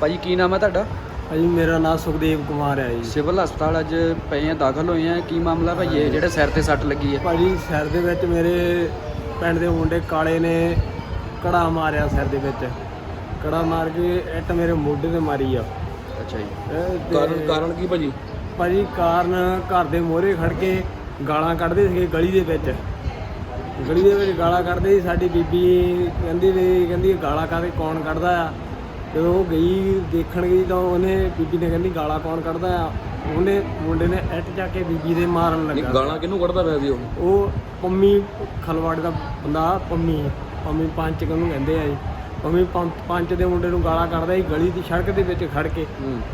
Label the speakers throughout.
Speaker 1: ਭਾਜੀ ਕੀ ਨਾਮ ਹੈ ਤੁਹਾਡਾ?
Speaker 2: ਭਾਜੀ ਮੇਰਾ ਨਾਮ ਸੁਖਦੇਵ ਕੁਮਾਰ ਹੈ ਜੀ।
Speaker 1: ਸਿਵਲ ਹਸਪਤਾਲ ਅੱਜ ਪਏ ਆ ਦਾਖਲ ਹੋਏ ਆ। ਕੀ ਮਾਮਲਾ ਭਾਈ ਇਹ ਜਿਹੜੇ ਸਿਰ ਤੇ ਸੱਟ ਲੱਗੀ ਹੈ।
Speaker 2: ਭਾਜੀ ਸਿਰ ਦੇ ਵਿੱਚ ਮੇਰੇ ਪਿੰਡ ਦੇ ਮੁੰਡੇ ਕਾਲੇ ਨੇ ਕੜਾ ਮਾਰਿਆ ਸਿਰ ਦੇ ਵਿੱਚ। ਕੜਾ ਮਾਰ ਕੇ ਇੱਟ ਮੇਰੇ ਮੋਢੇ ਤੇ ਮਾਰੀ ਆ।
Speaker 1: ਅੱਛਾ ਜੀ।
Speaker 2: ਇਹ ਤੇ
Speaker 3: ਕਾਰਨ ਕਾਰਨ ਕੀ ਭਾਜੀ?
Speaker 2: ਭਾਜੀ ਕਾਰਨ ਘਰ ਦੇ ਮੋਹਰੇ ਖੜ ਕੇ ਗਾਲਾਂ ਕੱਢਦੇ ਸੀਗੇ ਗਲੀ ਦੇ ਵਿੱਚ। ਗਲੀ ਦੇ ਵਿੱਚ ਗਾਲਾਂ ਕੱਢਦੇ ਸੀ ਸਾਡੀ ਬੀਬੀ ਕਹਿੰਦੀ ਵੀ ਕਹਿੰਦੀ ਗਾਲਾਂ ਕਾਹਦੇ ਕੌਣ ਕੱਢਦਾ ਆ? ਜਦੋਂ ਉਹ ਗਈ ਦੇਖਣ ਗਈ ਤਾਂ ਉਹਨੇ ਬੀਬੀ ਨੇ ਕਹਿੰਦੀ ਗਾਲਾਂ ਕੌਣ ਕੱਢਦਾ ਆ ਉਹਨੇ ਮੁੰਡੇ ਨੇ ਇੱਟ ਚੱਕ ਕੇ ਬੀਬੀ ਦੇ ਮਾਰਨ ਲੱਗਾ।
Speaker 3: ਗਾਲਾਂ ਕਿਹਨੂੰ ਕੱਢਦਾ ਪਿਆ ਸੀ ਉਹ?
Speaker 2: ਉਹ ਪੰਮੀ ਖਲਵਾੜ ਦਾ ਬੰਦਾ ਪੰਮੀ ਪੰਮੀ ਪੰਚ ਕਿਹਨੂੰ ਕਹਿੰਦੇ ਆ ਜੀ? ਪੰਮੀ ਪੰਚ ਪੰਚ ਦੇ ਮੁੰਡੇ ਨੂੰ ਗਾਲਾਂ ਕੱਢਦਾ ਸੀ ਗਲੀ ਦੀ ਸੜਕ ਦੇ ਵਿੱਚ ਖੜ ਕੇ।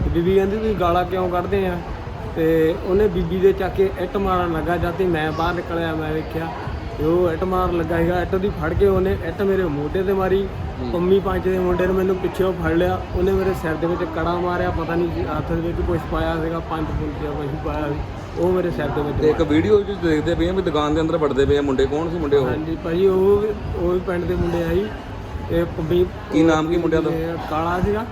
Speaker 2: ਬੀਬੀ ਕਹਿੰਦੀ ਤੁਸੀਂ ਗਾਲਾਂ ਕਿਉਂ ਕੱਢਦੇ ਆ? ਤੇ ਉਹਨੇ ਬੀਬੀ ਦੇ ਚੱਕ ਕੇ ਇੱਟ ਮਾਰਨ ਲੱਗਾ ਜਦ ਤੇ ਮੈਂ ਬਾਹਰ ਨਿਕਲਿਆ ਮੈਂ ਵੇਖਿਆ ਤੇ ਉਹ ਇੱਟ ਮਾਰਨ ਲੱਗਾ ਸੀਗਾ ਇੱਟ ਦੀ ਫੜ ਕੇ ਉਹਨੇ ਇੱਟ ਮੇਰੇ ਮੋਢੇ ਤੇ ਮਾਰੀ। ਪੰਮੀ ਪੰਜ ਦੇ ਮੁੰਡੇ ਨੇ ਮੈਨੂੰ ਪਿੱਛੇੋਂ ਫੜ ਲਿਆ। ਉਹਨੇ ਮੇਰੇ ਸਿਰ ਦੇ ਵਿੱਚ ਕੜਾ ਮਾਰਿਆ ਪਤਾ ਨਹੀਂ ਹੱਥ ਦੇ ਵਿੱਚ ਕੁਝ ਪਾਇਆ ਸੀਗਾ ਪੰਜ ਪੁੰਚਿਆ ਕੁਝ ਪਾਇਆ ਸੀ। ਉਹ ਮੇਰੇ ਸਿਰ ਦੇ ਵਿੱਚ
Speaker 3: ਤੇ ਇੱਕ ਵੀਡੀਓ ਵਿੱਚ ਦੇਖਦੇ ਪਏ ਆ ਵੀ ਦੁਕਾਨ ਦੇ ਅੰਦਰ ਵੜਦੇ ਪਏ ਆ ਮੁੰਡੇ ਕੌਣ ਸੀ ਮੁੰਡੇ ਉਹ?
Speaker 2: ਹਾਂਜੀ ਭਾਜੀ ਉਹ ਵੀ- ਉਹ ਵੀ ਪਿੰਡ ਦੇ ਮੁੰਡੇ ਆ ਜੀ। ਤੇ ਪੰਮੀ
Speaker 3: ਕੀ ਨਾਮ ਕੀ ਮੁੰਡਿਆਂ ਦਾ?
Speaker 2: ਕਾਲਾ ਸੀਗਾ।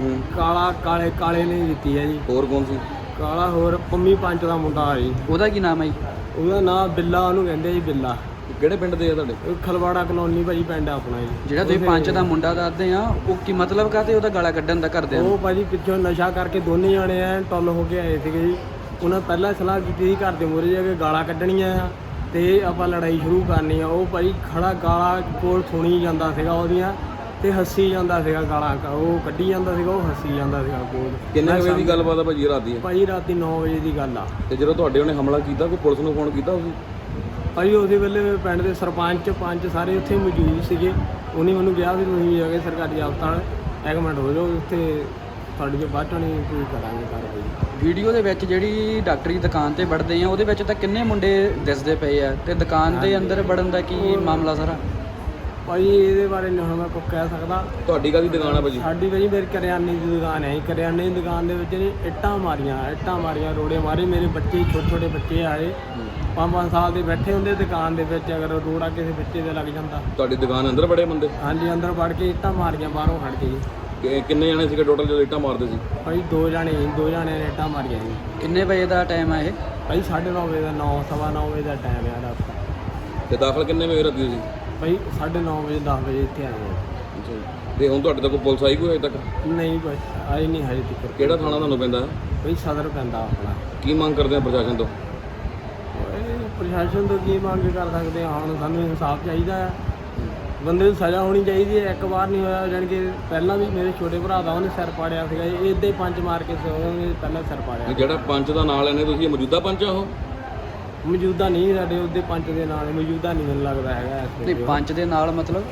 Speaker 3: ਹੂੰ।
Speaker 2: ਕਾਲਾ ਕਾਲੇ ਕਾਲੇ ਨੇ ਦਿੱਤੀ ਹੈ ਜੀ।
Speaker 3: ਹੋਰ ਕੌਣ ਸੀ?
Speaker 2: ਕਾਲਾ ਹੋਰ ਪੰਮੀ ਪੰਜ ਦਾ ਮੁੰਡਾ ਆ ਜੀ।
Speaker 1: ਉਹਦਾ ਕੀ ਨਾਮ ਹੈ ਜੀ?
Speaker 2: ਉਹਦਾ ਨਾਮ ਬਿੱਲਾ ਉਹਨੂੰ ਕਹਿੰਦੇ ਜੀ ਬਿੱਲਾ।
Speaker 3: ਕਿਹੜੇ ਪਿੰਡ ਦੇ ਆ ਤੁਹਾਡੇ?
Speaker 2: ਉਹ ਖਲਵਾੜਾ ਕਲੋਨੀ ਭਾਜੀ ਪਿੰਡ ਆ ਆਪਣਾ ਜੀ।
Speaker 1: ਜਿਹੜਾ ਤੁਸੀਂ ਪੰਜ ਦਾ ਮੁੰਡਾ ਦੱਸਦੇ ਆ ਉਹ ਕੀ ਮਤਲਬ ਕਾਤੇ ਉਹਦਾ ਗਾਲਾਂ ਕੱਢਣ ਦਾ ਕਰਦੇ ਆ?
Speaker 2: ਉਹ ਭਾਜੀ ਪਿੱਛੋਂ ਨਸ਼ਾ ਕਰਕੇ ਦੋਨੇ ਜਾਣੇ ਐ ਟੁੱਲ ਹੋ ਕੇ ਆਏ ਸੀਗੇ ਜੀ। ਉਹਨਾਂ ਪਹਿਲਾਂ ਸਲਾਹ ਕੀਤੀ ਸੀ ਘਰ ਦੇ ਮੂਹਰੇ ਜਾ ਕੇ ਗਾਲਾਂ ਕੱਢਣੀਆਂ ਆ ਤੇ ਆਪਾਂ ਲੜਾਈ ਸ਼ੁਰੂ ਕਰਨੀ ਆ। ਉਹ ਭਾਈ ਖੜਾ ਗਾਲਾਂ ਕੋਲ ਸੁਣੀ ਜਾਂਦਾ ਸੀਗਾ ਉਹਦੀਆਂ। ਤੇ ਹੱਸੀ ਜਾਂਦਾ ਸੀਗਾ ਗਾਲਾਂ ਕ- ਉਹ ਕੱਢੀ ਜਾਂਦਾ ਸੀਗਾ ਉਹ ਹੱਸੀ ਜਾਂਦਾ ਸੀਗਾ ਕੋਲ।
Speaker 3: ਕਿੰਨੇ ਕੁ ਵਜੇ ਦੀ ਗੱਲਬਾਤ ਆ ਭਾਜੀ ਰਾਤ ਦੀ?
Speaker 2: ਭਾਜੀ ਰਾਤੀ 9 ਵਜੇ ਦੀ ਗੱਲ ਆ।
Speaker 3: ਤੇ ਜਦੋਂ ਤੁਹਾਡੇ ਉਹਨੇ ਹਮਲਾ ਕੀਤਾ ਕੋਈ ਪੁਲਿਸ ਨੂੰ ਫੋਨ ਕੀਤਾ ਤੁਸੀਂ?
Speaker 2: ਭਾਈ ਉਹਦੇ ਵੇਲੇ ਪਿੰਡ ਦੇ ਸਰਪੰਚ ਪੰਚ ਸਾਰੇ ਉੱਥੇ ਮੌਜੂਦ ਸੀਗੇ। ਉਹਨੇ ਮੈਨੂੰ ਕਿਹਾ ਵੀ ਤੁਸੀਂ ਜਾ ਕੇ ਸਰਕਾਰੀ ਹਸਪਤਾਲ ਇੱਕ ਮਿੰਟ ਹੋ ਜਾਓ ਉੱਥੇ ਤੁਹਾਡੀ ਜੋ ਬਾਅਦ ਚੋਂ ਨਹੀਂ ਕੋਈ ਕਰਾਂਗੇ ਕਾਰਵਾਈ।
Speaker 1: ਵੀਡੀਓ ਦੇ ਵਿੱਚ ਜਿਹੜੀ ਡਾਕਟਰੀ ਦੁਕਾਨ ਤੇ ਵੜਦੇ ਆ ਉਹਦੇ ਵਿੱਚ ਤਾਂ ਕਿੰਨੇ ਮੁੰਡੇ ਦਿਸਦੇ ਪਏ ਆ? ਤੇ ਦੁਕਾਨ ਦੇ ਅੰਦਰ ਵੜਨ ਦਾ ਕੀ ਮਾਮਲਾ ਸਾਰਾ?
Speaker 2: ਭਾਈ ਇਹਦੇ ਬਾਰੇ ਨਹੀਂ ਹੁਣ ਮੈਂ ਕੁਝ ਕਹਿ ਸਕਦਾ।
Speaker 3: ਤੁਹਾਡੀ ਕਾਦੀ ਦੁਕਾਨ ਆ ਭਾਜੀ?
Speaker 2: ਸਾਡੀ ਭਾਈ ਮੇਰੀ ਕਰਿਆਨੇ ਦੀ ਦੁਕਾਨ ਹੈ ਜੀ। ਕਰਿਆਨੇ ਦੀ ਦੁਕਾਨ ਦੇ ਵਿੱਚ ਨੇ ਇੱਟਾਂ ਮਾਰੀਆਂ ਇੱਟਾਂ ਮਾਰੀਆਂ ਰੋੜੇ ਮਾਰੇ। ਮੇਰੇ ਬੱਚੇ ਛੋਟੇ ਛੋਟੇ ਬੱਚੇ ਆਏ ਪੰਜ ਪੰਜ ਸਾਲ ਦੇ ਬੈਠੇ ਹੁੰਦੇ ਦੁਕਾਨ ਦੇ ਵਿੱਚ ਅਗਰ ਰੋੜਾ ਕਿਸੇ ਬੱਚੇ ਦੇ ਲੱਗ ਜਾਂਦਾ।
Speaker 3: ਤੁਹਾਡੀ ਦੁਕਾਨ ਅੰਦਰ ਬੜੇ ਬੰਦੇ?
Speaker 2: ਹਾਂਜੀ ਅੰਦਰ ਵੜ ਕੇ ਇੱਟਾਂ ਮਾਰੀਆਂ ਬਾਹਰੋਂ ਖੜ ਕੇ ਜੀ।
Speaker 3: ਕਿ- ਕਿੰਨੇ ਜਣੇ ਸੀਗੇ ਟੋਟਲ ਜਦੋਂ ਇੱਟਾਂ ਮਾਰਦੇ ਸੀ?
Speaker 2: ਭਾਈ ਦੋ ਜਾਣੇ ਸੀ, ਦੋ ਜਾਣੇ ਨੇ ਇੱਟਾਂ ਮਾਰੀਆਂ ਜੀ।
Speaker 1: ਕਿੰਨੇ ਵਜੇ ਦਾ ਟਾਈਮ ਆ ਇਹ?
Speaker 2: ਭਾਈ 9:30 ਵਜੇ ਦਾ 9 ਸਵਾ ਨੌ ਵਜੇ ਦਾ ਟਾਈਮ ਹੈ ਰਾਤ ਦਾ।
Speaker 3: ਤੇ ਦਾਖਲ ਕਿੰਨੇ ਵਜੇ ਰਾਤੀ ਸੀ
Speaker 2: ਭਾਈ 9:30 ਵਜੇ 10 ਵਜੇ ਇੱਥੇ ਆਏ।
Speaker 3: ਅੱਛਾ ਜੀ। ਤੇ ਹੁਣ ਤੁਹਾਡੇ ਤੱਕ ਪੁਲਿਸ ਆਈ ਕੋਈ ਅਜੇ ਤੱਕ?
Speaker 2: ਨਹੀਂ ਭਾਈ ਆਈ ਨਹੀਂ ਹਜੇ ਤੱਕ।
Speaker 3: ਕਿਹੜਾ ਥਾਣਾ ਤੁਹਾਨੂੰ ਪੈਂਦਾ? ਹੈ?
Speaker 2: ਭਾਈ ਸਦਰ ਪੈਂਦਾ ਆਪਣਾ।
Speaker 3: ਕੀ ਮੰਗ ਕਰਦੇ ਆ ਪ੍ਰਸ਼ਾਸਨ ਤੋਂ?
Speaker 2: ਇਹ ਪ੍ਰਸ਼ਾਸਨ ਤੋਂ ਕੀ ਮੰਗ ਕਰ ਸਕਦੇ ਹਾਂ ਹੁਣ ਸਾਨੂੰ ਇਨਸਾਫ ਚਾਹੀਦਾ ਹੈ ਬੰਦੇ ਨੂੰ ਸਜ਼ਾ ਹੋਣੀ ਚਾਹੀਦੀ ਹੈ ਇੱਕ ਵਾਰ ਨਹੀਂ ਹੋਇਆ ਜਾਣੀ ਕਿ ਪਹਿਲਾਂ ਵੀ ਮੇਰੇ ਛੋਟੇ ਭਰਾ ਦਾ ਉਹਨੇ ਸਿਰ ਪਾੜਿਆ ਸੀਗਾ। ਇਹ ਇੱਦਾਂ ਹੀ ਪੰਜ ਮਾਰ ਕੇ ਸ- ਉਹਨੇ ਪਹਿਲਾਂ ਸਿਰ ਪਾੜਿਆ।
Speaker 3: ਜਿਹੜਾ ਪੰਚ ਦਾ ਨਾਂ ਲੈਣੇ ਤੁਸੀਂ ਇਹ ਮੌਜੂਦਾ ਪੰਚ ਆ ਉਹ?
Speaker 2: ਮੌਜੂਦਾ ਨਹੀਂ ਸਾਡੇ ਉਹਦੇ ਪੰਜ ਦੇ ਨਾਲ ਮੌਜੂਦਾ ਨਹੀਂ ਮੈਨੂੰ ਲੱਗਦਾ ਹੈਗਾ ਇਸ
Speaker 1: ਤੇ
Speaker 2: ਵੇਲੇ। ਉਹ।
Speaker 1: ਪੰਜ ਦੇ ਨਾਲ ਮਤਲਬ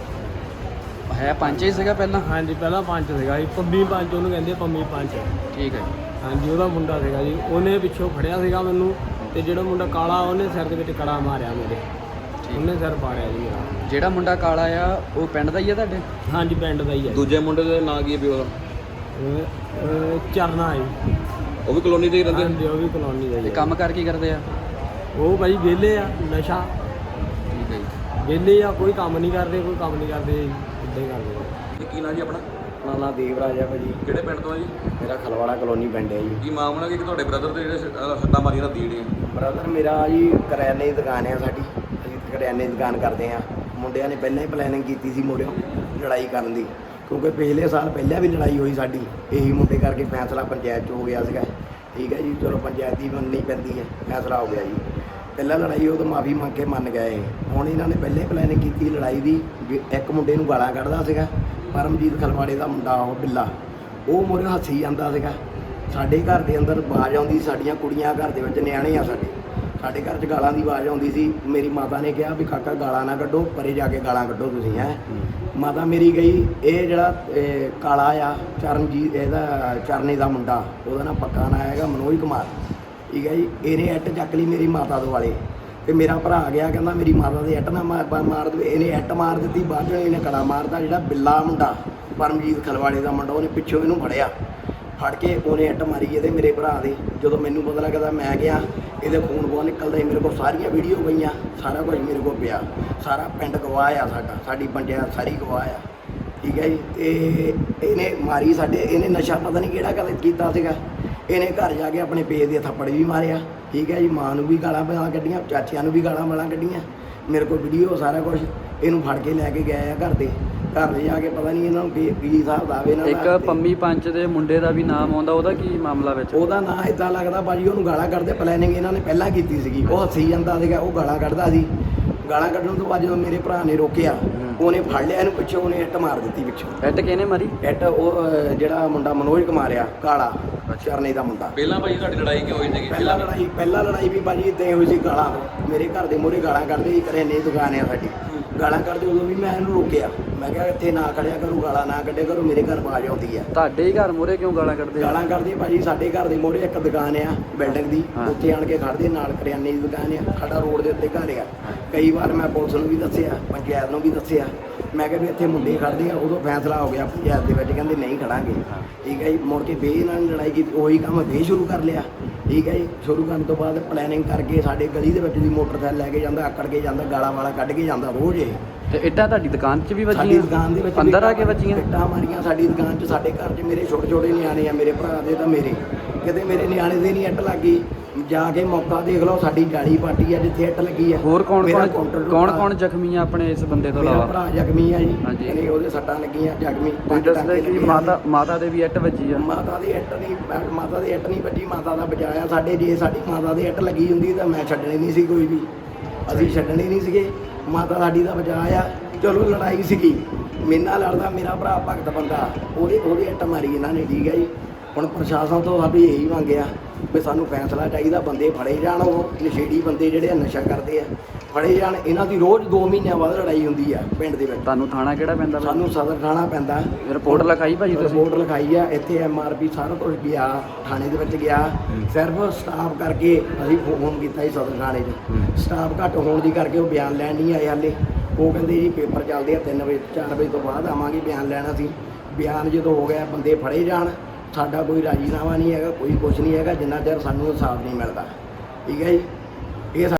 Speaker 1: ਹੈ ਪੰਜ ਹੀ ਸੀਗਾ ਪਹਿਲਾਂ?
Speaker 2: ਹਾਂਜੀ ਪਹਿਲਾਂ ਪੰਜ ਸੀਗਾ ਜੀ। ਪੰਮੀ ਪੰਜ ਉਹਨੂੰ ਕਹਿੰਦੇ ਪੰਮੀ ਪੰਜ।
Speaker 1: ਠੀਕ ਹੈ ਜੀ।
Speaker 2: ਹਾਂਜੀ ਉਹਦਾ ਮੁੰਡਾ ਸੀਗਾ ਜੀ। ਉਹਨੇ ਪਿੱਛੋਂ ਫੜਿਆ ਸੀਗਾ ਮੈਨੂੰ ਤੇ ਜਿਹੜਾ ਮੁੰਡਾ ਕਾਲਾ ਉਹਨੇ ਸਿਰ ਦੇ ਵਿੱਚ ਕੜਾ ਮਾਰਿਆ ਮੇਰੇ। ਉਹਨੇ ਸਿਰ ਪਾੜਿਆ ਜੀ ਮੇਰਾ।
Speaker 1: ਜਿਹੜਾ ਮੁੰਡਾ ਕਾਲਾ ਆ ਉਹ ਪਿੰਡ ਦਾ ਹੀ ਆ ਤੁਹਾਡੇ?
Speaker 2: ਹਾਂਜੀ ਪਿੰਡ ਦਾ ਹੀ ਹੈ
Speaker 3: ਦੂਜੇ ਮੁੰਡੇ ਦੇ ਨਾਂ ਕੀ ਹੈ ਪਿਓ ਦਾ?
Speaker 2: ਚਰਨਾ ਹੈ
Speaker 3: ਉਹ ਵੀ ਕਲੋਨੀ ਤੇ ਹੀ ਰਹਿੰਦੇ?
Speaker 2: ਹਾਂਜੀ ਉਹ ਵੀ ਕਲੋਨੀ ਦਾ ਹੀ
Speaker 1: ਤੇ
Speaker 2: ਹੈ
Speaker 1: ਕੰਮ ਕਰ ਕੀ ਕਰਦੇ ਆ?
Speaker 2: ਉਹ ਭਾਈ ਵਿਹਲੇ ਆ ਨਸ਼ਾ।
Speaker 1: ਠੀਕ ਹੈ ਜੀ।
Speaker 2: ਵਿਹਲੇ ਆ ਕੋਈ ਕੰਮ ਨਹੀਂ ਕਰਦੇ ਕੋਈ ਕੰਮ ਨਹੀਂ ਕਰਦੇ ਇੱਦਾਂ ਹੀ ਕਰਦੇ। ਆ।
Speaker 3: ਕੀ ਨਾਂ ਜੀ ਆਪਣਾ?
Speaker 2: ਆਪਣਾ ਨਾਂ ਦੇਵਰਾਜ ਆ ਭਾਜੀ।
Speaker 3: ਕਿਹੜੇ ਪਿੰਡ ਤੋਂ ਆ ਜੀ?
Speaker 2: ਮੇਰਾ ਖਲਵਾੜਾ ਕਲੋਨੀ ਪਿੰਡ ਹੈ ਜੀ।
Speaker 3: ਕੀ ਮਾਮਲਾ ਕੀ ਤੁਹਾਡੇ ਬ੍ਰਦਰ ਦੇ ਜਿਹੜੇ ਸ- ਅਹ ਸੱਟਾਂ ਮਾਰੀਆਂ ਰਾਤੀ ਜਿਹੜੀਆਂ
Speaker 4: ਬ੍ਰਦਰ ਮੇਰਾ ਜੀ ਕਰਿਆਨੇ ਦੀ ਦੁਕਾਨ ਹੈ ਸਾਡੀ। ਅਸੀਂ ਕਰਿਆਨੇ ਦੀ ਦੁਕਾਨ ਕਰਦੇ ਆ। ਮੁੰਡਿਆਂ ਨੇ ਪਹਿਲਾਂ ਹੀ ਪਲੈਨਿੰਗ ਕੀਤੀ ਸੀ ਮੋੜਿਓ ਲੜਾਈ ਕਰਨ ਦੀ। ਕਿਉਂਕਿ ਪਿਛਲੇ ਸਾਲ ਪਹਿਲਾਂ ਵੀ ਲੜਾਈ ਹੋਈ ਸਾਡੀ। ਇਹੀ ਮੁੰਡੇ ਕਰਕੇ ਫੈਸਲਾ ਪੰਚਾਇਤ 'ਚ ਹੋ ਗਿਆ ਸੀਗਾ। ਠੀਕ ਹੈ ਜੀ ਚਲੋ ਪੰਚਾਇਤ ਦੀ ਮੰਨਣੀ ਪੈਂਦੀ ਹੈ। ਫੈਸਲਾ ਹੋ ਗਿਆ ਜੀ। ਪਹਿਲਾਂ ਲੜਾਈ ਉਹ ਤਾਂ ਮਾਫੀ ਮੰਗ ਕੇ ਮੰਨ ਗਏ। ਹੁਣ ਇਹਨਾਂ ਨੇ ਪਹਿਲਾਂ ਪਲੈਨਿੰਗ ਕੀਤੀ ਲੜਾਈ ਦੀ ਵੀ ਇੱਕ ਮੁੰਡੇ ਨੂੰ ਗਾਲਾਂ ਕੱਢਦਾ ਸੀਗਾ ਪਰਮਜੀਤ ਖਲਵਾੜੇ ਦਾ ਮੁੰਡਾ ਉਹ ਬਿੱਲਾ। ਉਹ ਮੋਰੇ ਹੱਸੀ ਜਾਂਦਾ ਸੀਗਾ। ਸਾਡੇ ਘਰ ਦੇ ਅੰਦਰ ਆਵਾਜ਼ ਆਉਂਦੀ ਸਾਡੀਆਂ ਕੁੜੀਆਂ ਘਰ ਦੇ ਵਿੱਚ ਨਿਆਣੇ ਆ ਸਾਡੇ। ਸਾਡੇ ਘਰ 'ਚ ਗਾਲਾਂ ਦੀ ਆਵਾਜ਼ ਆਉਂਦੀ ਸੀ। ਮੇਰੀ ਮਾਤਾ ਨੇ ਕਿਹਾ ਵੀ ਕਾਕਾ ਗਾਲਾਂ ਨਾ ਕੱਢੋ ਪਰੇ ਜਾ ਕੇ ਗਾਲਾਂ ਕੱਢੋ ਤੁਸੀਂ ਹੈ। ਮਾਤਾ ਮੇਰੀ ਗਈ ਇਹ ਜਿਹੜਾ ਕਾਲਾ ਆ ਚਰਨਜੀਤ ਇਹਦਾ ਚਰਨੇ ਦਾ ਮੁੰਡਾ ਉਹਦਾ ਨਾਮ ਪੱਕਾ ਨਾਂ ਹੈਗਾ ਮਨੋਜ ਕੁਮਾਰ। ਠੀਕ ਹੈ ਜੀ, ਇਹਨੇ ਐਟ ਚੱਕ ਲਈ ਮੇਰੀ ਮਾਤਾ ਦੇ ਵਾਲੇ। ਤੇ ਮੇਰਾ ਭਰਾ ਗਿਆ, ਕਹਿੰਦਾ ਮੇਰੀ ਮਾਤਾ ਦੇ ਇੱਟ ਨਾ ਮਾਰ ਮਾਰ ਦੇਵੇ। ਇਹਨੇ ਇੱਟ ਮਾਰ ਦਿੱਤੀ, ਬਾਅਦ ਵਿੱਚ ਇਹਨੇ ਕੜਾ ਮਾਰਦਾ ਜਿਹੜਾ ਬਿੱਲਾ ਮੁੰਡਾ, ਪਰਮਜੀਤ ਖਲਵਾੜੇ ਦਾ ਮੁੰਡਾ, ਉਹਨੇ ਪਿੱਛੋਂ ਇਹਨੂੰ ਫੜਿਆ। ਫੜ ਕੇ ਉਹਨੇ ਐਟ ਮਾਰੀ ਇਹਦੇ ਮੇਰੇ ਭਰਾ ਦੇ। ਜਦੋਂ ਮੈਨੂੰ ਪਤਾ ਲੱਗਦਾ, ਮੈਂ ਗਿਆ, ਇਹਦੇ ਖੂਨ ਬਹੁਤ ਨਿਕਲਦਾ ਸੀ। ਮੇਰੇ ਕੋਲ ਸਾਰੀਆਂ ਵੀਡੀਓ ਪਈਆਂ, ਸਾਰਾ ਕੁਝ ਮੇਰੇ ਕੋਲ ਪਿਆ। ਸਾਰਾ ਪਿੰਡ ਗਵਾਹ ਆ ਸਾਡਾ, ਸਾਡੀ ਪੰਚਾਇਤ ਸਾਰੀ ਗਵਾਹ ਆ। ਠੀਕ ਹੈ ਜੀ, ਤੇ ਇਹਨੇ ਮਾਰੀ ਸਾਡੇ, ਇਹਨੇ ਨਸ਼ਾ ਪਤਾ ਨਹੀਂ ਕਿਹੜਾ ਕਰ ਕੀਤਾ ਸੀਗਾ। ਇਹਨੇ ਘਰ ਜਾ ਕੇ ਆਪਣੇ ਪੇ ਦੇ ਥੱਪੜ ਵੀ ਮਾਰਿਆ ਠੀਕ ਹੈ ਜੀ ਮਾਂ ਨੂੰ ਵੀ ਗਾਲਾਂ ਬਣਾ ਕੱਢੀਆਂ ਚਾਚਿਆਂ ਨੂੰ ਵੀ ਗਾਲਾਂ ਬਣਾ ਕੱਢੀਆਂ ਮੇਰੇ ਕੋਲ ਵੀਡੀਓ ਸਾਰਾ ਕੁਝ ਇਹਨੂੰ ਫੜ ਕੇ ਲੈ ਕੇ ਗਏ ਆ ਘਰ ਦੇ ਘਰ ਲੈ ਜਾ ਕੇ ਪਤਾ ਨਹੀਂ ਇਹਨਾਂ ਨੂੰ ਕੀ ਕੀ ਹਿਸਾਬ ਦਾ ਵੇ ਇਹਨਾਂ
Speaker 1: ਇੱਕ
Speaker 4: ਦਾ
Speaker 1: ਪੰਮੀ ਪੰਚ ਦੇ ਮੁੰਡੇ ਦਾ ਵੀ ਨਾਮ ਆਉਂਦਾ ਉਹਦਾ ਕੀ ਮਾਮਲਾ ਵਿੱਚ?
Speaker 4: ਉਹਦਾ ਨਾਂ ਇਦਾਂ ਲੱਗਦਾ ਭਾਜੀ ਉਹਨੂੰ ਗਾਲਾਂ ਕੱਢਦੇ ਪਲੈਨਿੰਗ ਇਹਨਾਂ ਨੇ ਪਹਿਲਾਂ ਕੀਤੀ ਸੀਗੀ ਉਹ ਹੱਸੀ ਜਾਂਦਾ ਸੀਗਾ ਉਹ ਗਾਲਾਂ ਕੱਢਦਾ ਸੀ। ਗਾਲਾਂ ਕੱਢਣ ਤੋਂ ਬਾਅਦ ਜਦੋਂ ਮੇਰੇ ਭਰਾ ਨੇ ਰੋਕਿਆ ਉਹਨੇ ਫੜ ਲਿਆ ਇਹਨੂੰ ਪਿੱਛੋਂ ਉਹਨੇ ਇੱਟ ਮਾਰ ਦਿੱਤੀ ਪਿੱਛੋਂ।
Speaker 1: ਐਟ ਕਿਹਨੇ ਮਰੀ?
Speaker 4: ਇੱਟ ਉਹ ਜਿਹੜਾ ਮੁੰਡਾ ਮਨੋਜ ਕੁਮਾਰ ਆ ਕਾਲਾ। ਚਰਨੇ ਦਾ ਮੁੰਡਾ।
Speaker 3: ਪਹਿਲਾਂ ਭਾਈ ਤੁਹਾਡੀ ਲੜਾਈ ਕਿਉਂ ਹੋਈ ਸੀਗੀ?
Speaker 4: ਪਹਿਲਾ ਲੜਾਈ ਪਹਿਲਾ ਲੜਾਈ ਵੀ ਭਾਜੀ ਇਦਾਂ ਹੋਈ ਸੀ ਗਾਲਾਂ। ਤੋਂ। ਮੇਰੇ ਘਰ ਦੇ ਮੂਹਰੇ ਗਾਲਾਂ ਕੱਢਦੇ ਸੀ ਕਰਿਆਨੇ ਦੀ ਦੁਕਾਨ ਆ ਸਾਡੀ। ਗਾਲਾਂ ਕੱਢਦੇ ਉਦੋਂ ਵੀ ਮੈਂ ਇਹਨੂੰ ਰੋਕਿਆ। ਮੈਂ ਕਿਹਾ ਇੱਥੇ ਨਾ ਖੜਿਆ ਕਰੂ ਗਾਲਾਂ ਨਾ ਕੱਢਿਆ ਕਰੂ ਮੇਰੇ ਘਰ ਆਵਾਜ਼ ਆਉਂਦੀ ਆ।
Speaker 1: ਤੁਹਾਡੇ ਹੀ ਘਰ ਮੂਹਰੇ ਕਿਉਂ ਗਾਲਾਂ ਕੱਢਦੇ ਆ?
Speaker 4: ਗਾਲਾਂ ਕੱਢਦੇ ਭਾਜੀ ਸਾਡੇ ਘਰ ਦੇ ਮੋਹਰੇ ਇੱਕ ਦੁਕਾਨ ਆ ਬਿਲਡਿੰਗ ਦੀ।
Speaker 1: ਹਾਂ।
Speaker 4: ਉੱਥੇ ਆਣ ਕੇ ਖੜਦੇ ਨਾਲ ਕਰਿਆਨੇ ਦੀ ਦੁਕਾਨ ਆ ਸਾਡਾ ਰੋਡ ਦੇ ਉੱਤੇ ਘਰ ਆ। ਕਈ ਵਾਰ ਮੈਂ ਪੁਲਿਸ ਨੂੰ ਵੀ ਦੱਸਿਆ ਪੰਚਾਇਤ ਨੂੰ ਵੀ ਦੱਸਿਆ। ਮੈਂ ਕਿਹਾ ਵੀ ਇੱਥੇ ਮੁੰਡੇ ਖੜਦੇ ਆ ਉਦੋਂ ਫੈਸਲਾ ਹੋ ਗਿਆ ਪੰਚਾਇਤ ਦੇ ਵਿੱਚ ਕਹਿੰਦੇ ਨਹੀਂ ਖੜਾਂਗੇ ਠੀਕ ਹੈ ਜੀ ਮੁੜ ਕੇ ਫੇਰ ਇਹਨਾਂ ਨੇ ਲੜਾਈ ਕੀਤੀ ਉਹੀ ਕੰਮ ਫੇਰ ਸ਼ੁਰੂ ਕਰ ਲਿਆ। ਠੀਕ ਹੈ ਜੀ ਸ਼ੁਰੂ ਕਰਨ ਤੋਂ ਬਾਅਦ ਪਲੈਨਿੰਗ ਕਰਕੇ ਸਾਡੇ ਗਲੀ ਦੇ ਵਿੱਚ ਦੀ ਮੋਟਰਸਾਈਕਲ ਲੈ ਕੇ ਜਾਂਦਾ ਆਕੜ ਕੇ ਜਾਂਦਾ ਗਾਲਾਂ ਵਾਲਾ ਕੱਢ ਕੇ ਜਾਂਦਾ ਰੋਜ਼ ਇਹ।
Speaker 1: ਤੇ ਇੱਟਾਂ ਤੁਹਾਡੀ ਦੁਕਾਨ 'ਚ ਵੀ
Speaker 4: ਸਾਡੀ
Speaker 1: ਵੱਜੀਆਂ
Speaker 4: ਦੁਕਾਨ ਦੇ ਵਿੱਚ
Speaker 1: ਅੰਦਰ ਆ ਕੇ ਵੱਜੀਆਂ?
Speaker 4: ਇੱਟਾਂ ਮਾਰੀਆਂ ਸਾਡੀ ਦੁਕਾਨ 'ਚ ਸਾਡੇ ਘਰ 'ਚ ਮੇਰੇ ਛੋਟੇ ਛੋਟੇ ਨਿਆਣੇ ਆ ਮੇਰੇ ਭਰਾ ਦੇ ਤਾਂ ਮੇਰੇ। ਕਿਤੇ ਮੇਰੇ ਨਿਆਣੇ ਦੇ ਨਹੀਂ ਇੱਟ ਲੱਗੀ ਜਾ ਕੇ ਮੌਕਾ ਦੇਖ ਲਓ ਸਾਡੀ ਜਾਲੀ ਪਾਟੀ ਆ ਜਿੱਥੇ ਇੱਟ ਲੱਗੀ ਆ।
Speaker 1: ਹੋਰ ਕੌਣ
Speaker 4: ਮੇਰਾ
Speaker 1: ਕੌਣ ਕੌਣ
Speaker 4: ਟੁੱਟਾ।
Speaker 1: ਕੌਣ ਜ਼ਖਮੀ ਆ ਆਪਣੇ ਇਸ ਬੰਦੇ ਤੋਂ
Speaker 4: ਮੇਰਾ
Speaker 1: ਇਲਾਵਾ?
Speaker 4: ਭਰਾ ਜ਼ਖਮੀ ਆ ਜੀ। ਇਹਨੇ ਉਹਦੇ ਸੱਟਾਂ ਲੱਗੀਆਂ ਜ਼ਖਮੀ। ਪੰਜ
Speaker 1: ਦੱਸਦੇ
Speaker 4: ਟਾਂਕੇ
Speaker 1: ਕਿ
Speaker 4: ਲੱਗੇ ਆ
Speaker 1: ਮਾਤਾ ਮਾਤਾ ਦੇ ਵੀ ਇੱਟ ਵੱਜੀ ਆ?
Speaker 4: ਮਾਤਾ ਦੀ ਇੱਟ ਨਹੀਂ ਮੈਂ- ਮਾਤਾ ਦੀ ਇੱਟ ਨਹੀਂ ਵੱਜੀ ਮਾਤਾ ਦਾ ਬਚਾਇਆ ਸਾਡੇ। ਜੇ ਸਾਡੀ ਮਾਤਾ ਦੀ ਇੱਟ ਲੱਗੀ ਹੁੰਦੀ ਤਾਂ ਮੈਂ ਛੱਡਣੀ ਨਹੀਂ ਸੀ ਕੋਈ ਵੀ। ਅਸੀਂ ਛੱਡਣੀ ਨਹੀਂ ਸੀਗੇ। ਮਾਤਾ ਸਾਡੀ ਦਾ ਬਚਾਇਆ ਚਲੋ ਲੜਾਈ ਸੀਗੀ। ਮੇਰੇ ਨਾਲ ਲੜਦਾ ਮੇਰਾ ਭਰਾ ਭਗਤ ਬੰਦਾ। ਉਹਦੇ ਉਹਦੇ ਇੱਟ ਮਾਰੀ ਇਹਨਾਂ ਨੇ, ਠੀਕ ਹੈ ਜੀ। ਹੁਣ ਪ੍ਰਸ਼ਾਸਨ ਤੋਂ ਸਾਡੀ ਇਹੀ ਮੰਗਿਆ ਵੀ ਸਾਨੂੰ ਫੈਸਲਾ ਚਾਹੀਦਾ ਬੰਦੇ ਫੜੇ ਜਾਣ ਉਹ ਨਸ਼ੇੜੀ ਬੰਦੇ ਜਿਹੜੇ ਆ ਨਸ਼ਾ ਕਰਦੇ ਆ। ਫੜੇ ਜਾਣ ਇਹਨਾਂ ਦੀ ਰੋਜ਼ 2 ਮਹੀਨਿਆਂ ਬਾਅਦ ਲੜਾਈ ਹੁੰਦੀ ਆ ਪਿੰਡ ਦੇ ਵਿੱਚ।
Speaker 1: ਤੁਹਾਨੂੰ ਥਾਣਾ ਕਿਹੜਾ ਪੈਂਦਾ ਵਾ?
Speaker 4: ਸਾਨੂੰ ਸਦਰ ਥਾਣਾ ਪੈਂਦਾ।
Speaker 1: ਰਿਪੋਰਟ ਲਿਖਾਈ ਭਾਜੀ ਤੁਸੀਂ?
Speaker 4: ਰਿਪੋਰਟ ਲਿਖਾਈ ਆ ਇੱਥੇ ਐਮਆਰਪੀ ਸਾਰਾ ਕੁਝ ਗਿਆ ਥਾਣੇ ਦੇ ਵਿੱਚ ਗਿਆ। ਸਿਰਫ ਸਟਾਫ ਕਰਕੇ ਅਸੀਂ ਫੋਨ ਕੀਤਾ ਸੀ ਸਦਰ ਥਾਣੇ 'ਚ। ਸਟਾਫ ਘੱਟ ਹੋਣ ਦੀ ਕਰਕੇ ਉਹ ਬਿਆਨ ਲੈਣ ਨਹੀਂ ਆਏ ਹਾਲੇ। ਉਹ ਕਹਿੰਦੇ ਜੀ ਪੇਪਰ ਚੱਲਦੇ ਆ 3 ਵਜੇ 4 ਵਜੇ ਤੋਂ ਬਾਅਦ ਆਵਾਂਗੇ ਬਿਆਨ ਲੈਣਾ ਸੀ ਬਿਆਨ ਜਦੋਂ ਹੋ ਗਿਆ ਬੰਦੇ ਫੜੇ ਜਾਣ। ਸਾਡਾ ਕੋਈ ਰਾਜੀਨਾਮਾ ਨਹੀਂ ਹੈਗਾ, ਕੋਈ ਕੁਝ ਨਹੀਂ ਹੈਗਾ, ਜਿੰਨਾ ਚਿਰ ਸਾਨੂੰ ਇਨਸਾਫ ਨਹੀਂ ਮਿਲਦਾ। ਠੀਕ ਹੈ ਜੀ? ਇਹ ਸਾ-